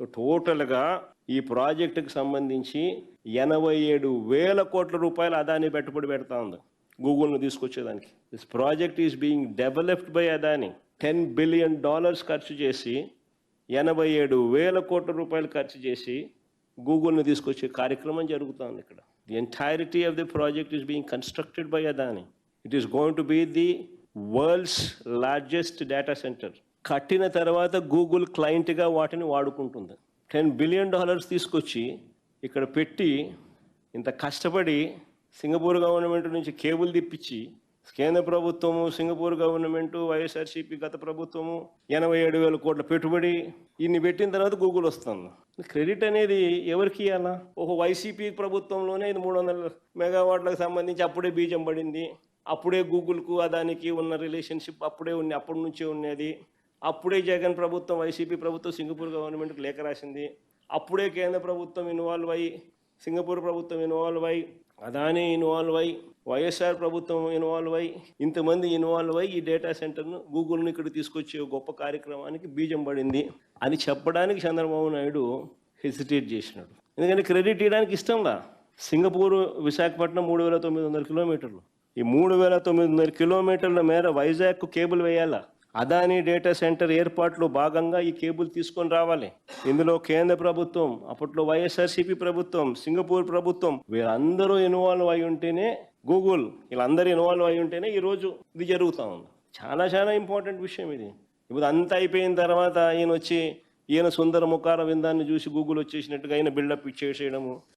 So టోటల్గా ఈ ప్రాజెక్టుకి సంబంధించి ఎనభై ఏడు వేల కోట్ల రూపాయలు అదాని పెట్టుబడి పెడతా ఉంది గూగుల్ను తీసుకొచ్చేదానికి. This project is being developed by Adani ten billion dollars ఖర్చు చేసి ఎనభై ఏడు వేల కోట్ల రూపాయలు ఖర్చు చేసి గూగుల్ని తీసుకొచ్చే కార్యక్రమం జరుగుతుంది ఇక్కడ. The entirety of the project is being constructed by Adani it is going to be the world's largest data centre కట్టిన తర్వాత గూగుల్ క్లయింట్గా వాటిని వాడుకుంటుంది. టెన్ బిలియన్ డాలర్స్ తీసుకొచ్చి ఇక్కడ పెట్టి ఇంత కష్టపడి సింగపూర్ గవర్నమెంట్ నుంచి కేబుల్ తిప్పించి కేంద్ర ప్రభుత్వము సింగపూర్ గవర్నమెంట్ వైఎస్ఆర్సీపీ గత ప్రభుత్వము ఎనభై ఏడు వేల కోట్ల పెట్టుబడి ఇన్ని పెట్టిన తర్వాత గూగుల్ వస్తుంది. క్రెడిట్ అనేది ఎవరికి ఇవ్వాలా ఒక వైసీపీ ప్రభుత్వంలోనే ఇది మూడు వందల మెగావాట్లకు సంబంధించి అప్పుడే బీజం పడింది. అప్పుడే గూగుల్కు అదానికి ఉన్న రిలేషన్షిప్ అప్పుడే ఉంది అప్పటి నుంచే ఉన్నది. అప్పుడే జగన్ ప్రభుత్వం వైసీపీ ప్రభుత్వం సింగపూర్ గవర్నమెంట్కి లేఖ రాసింది. అప్పుడే కేంద్ర ప్రభుత్వం ఇన్వాల్వ్ అయ్యి సింగపూర్ ప్రభుత్వం ఇన్వాల్వ్ అయ్యి అదానీ ఇన్వాల్వ్ అయ్యి వైఎస్ఆర్ ప్రభుత్వం ఇన్వాల్వ్ అయ్యి ఇంతమంది ఇన్వాల్వ్ అయ్యి ఈ డేటా సెంటర్ను గూగుల్ని ఇక్కడ తీసుకొచ్చే గొప్ప కార్యక్రమానికి బీజం పడింది. అని చెప్పడానికి చంద్రబాబు నాయుడు హెసిటేట్ చేసినాడు. ఎందుకంటే క్రెడిట్ ఇవ్వడానికి ఇష్టంలా సింగపూర్ విశాఖపట్నం మూడు వేల తొమ్మిది వందల కిలోమీటర్లు. ఈ మూడు వేల తొమ్మిది వందల కిలోమీటర్ల మేర వైజాగ్ కేబుల్ వేయాలా? అదానీ డేటా సెంటర్ ఏర్పాట్లో భాగంగా ఈ కేబుల్ తీసుకొని రావాలి. ఇందులో కేంద్ర ప్రభుత్వం అప్పట్లో వైఎస్ఆర్సీపీ ప్రభుత్వం సింగపూర్ ప్రభుత్వం వీరందరూ ఇన్వాల్వ్ అయి ఉంటేనే గూగుల్ వీళ్ళందరూ ఇన్వాల్వ్ అయి ఉంటేనే ఈరోజు ఇది జరుగుతూ ఉంది. చాలా చాలా ఇంపార్టెంట్ విషయం ఇది. ఇప్పుడు అంతా అయిపోయిన తర్వాత ఈయన వచ్చి ఈయన సుందర ముఖార విందాన్ని చూసి గూగుల్ వచ్చేసినట్టుగా ఆయన బిల్డప్ ఇచ్చేసేయడము.